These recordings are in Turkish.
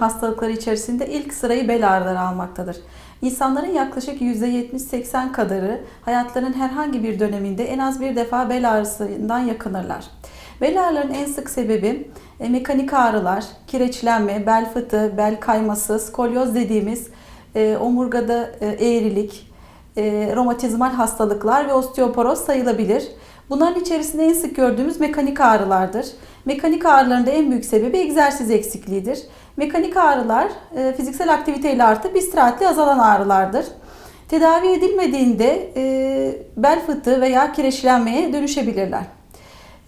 hastalıkları içerisinde ilk sırayı bel ağrıları almaktadır. İnsanların yaklaşık %70-80 kadarı hayatlarının herhangi bir döneminde en az bir defa bel ağrısından yakınırlar. Bel ağrılarının en sık sebebi e, mekanik ağrılar, kireçlenme, bel fıtığı, bel kayması, skolyoz dediğimiz e, omurgada e, eğrilik, romatizmal hastalıklar ve osteoporoz sayılabilir. Bunların içerisinde en sık gördüğümüz mekanik ağrılardır. Mekanik ağrıların da en büyük sebebi egzersiz eksikliğidir. Mekanik ağrılar e, fiziksel aktiviteyle artıp istirahatle azalan ağrılardır. Tedavi edilmediğinde e, bel fıtığı veya kireçlenmeye dönüşebilirler.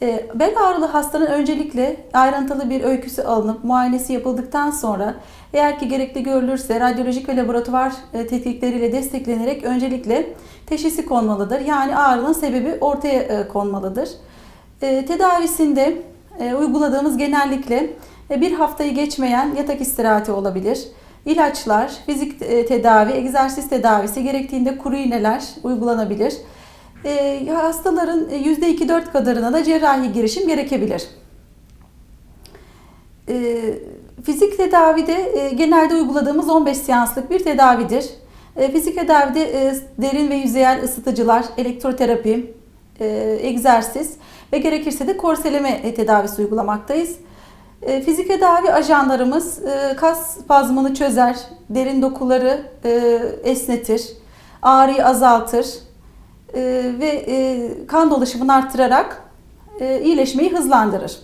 E, Bel ağrılı hastanın öncelikle ayrıntılı bir öyküsü alınıp muayenesi yapıldıktan sonra eğer ki gerekli görülürse radyolojik ve laboratuvar e, tetkikleriyle desteklenerek öncelikle teşhisi konmalıdır. Yani ağrının sebebi ortaya e, konmalıdır. E, Tedavisinde uyguladığımız genellikle bir haftayı geçmeyen yatak istirahati olabilir. İlaçlar, fizik tedavi, egzersiz tedavisi gerektiğinde kuru iğneler uygulanabilir. E, hastaların %2-4 kadarına da cerrahi girişim gerekebilir. E, fizik tedavide e, genelde uyguladığımız 15 seanslık bir tedavidir. E, fizik tedavide e, derin ve yüzeyel ısıtıcılar, elektroterapi, e, egzersiz ve gerekirse de korseleme e, tedavisi uygulamaktayız. E, fizik tedavi ajanlarımız e, kas spazmını çözer, derin dokuları e, esnetir, ağrıyı azaltır e, ve e, kan dolaşımını arttırarak e, iyileşmeyi hızlandırır.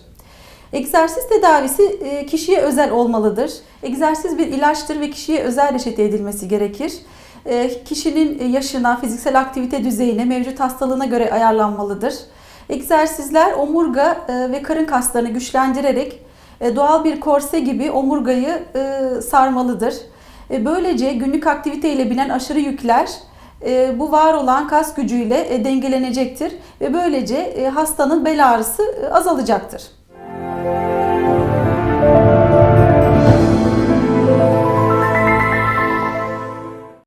Egzersiz tedavisi e, kişiye özel olmalıdır. Egzersiz bir ilaçtır ve kişiye özel reçete edilmesi gerekir. E, Kişinin yaşına, fiziksel aktivite düzeyine, mevcut hastalığına göre ayarlanmalıdır. Egzersizler omurga e, ve karın kaslarını güçlendirerek e, doğal bir korse gibi omurgayı e, sarmalıdır. E, Böylece günlük aktivite ile binen aşırı yükler bu var olan kas gücüyle e, dengelenecektir ve böylece e, hastanın bel ağrısı e, azalacaktır.